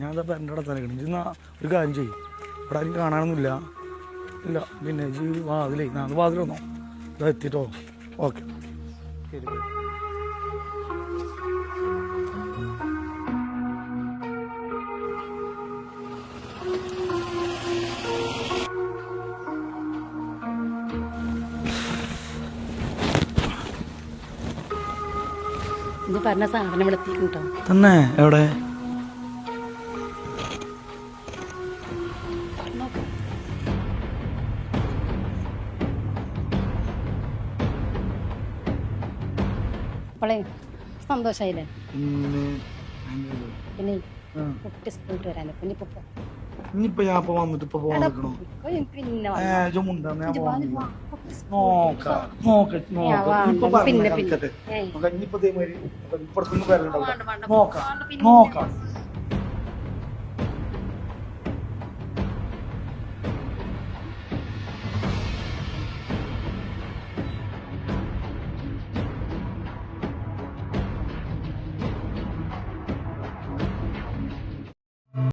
ഞാൻ ഇതാ എന്റെ അവിടെ തലക്കണം കിട്ടും ഇന്ന് ഒരു കാര്യം ചെയ്യും. ഇവിടെ ആരും കാണാനൊന്നുമില്ല. ഇല്ല പിന്നെ ജി വാതിലേ ഞാൻ വാതിൽ വന്നോ ഇതാ എത്തിട്ടോ ഓക്കെ. ശരി പറഞ്ഞ സാധനം ഇവിടെ എത്തിക്കും തന്നെ എവിടെ? അപ്പോളേ സന്തോഷായില്ലേ? പിന്നെ. കുട്ടി സ്കൂളിട്ട് വരാനോ പിന്നെ ഇപ്പൊ. ഇനിയിപ്പോ ഞാൻ ഇപ്പൊ വന്നിട്ട് ഇപ്പൊ നിൽക്കണോ പിന്നെ നോക്കാം നോക്ക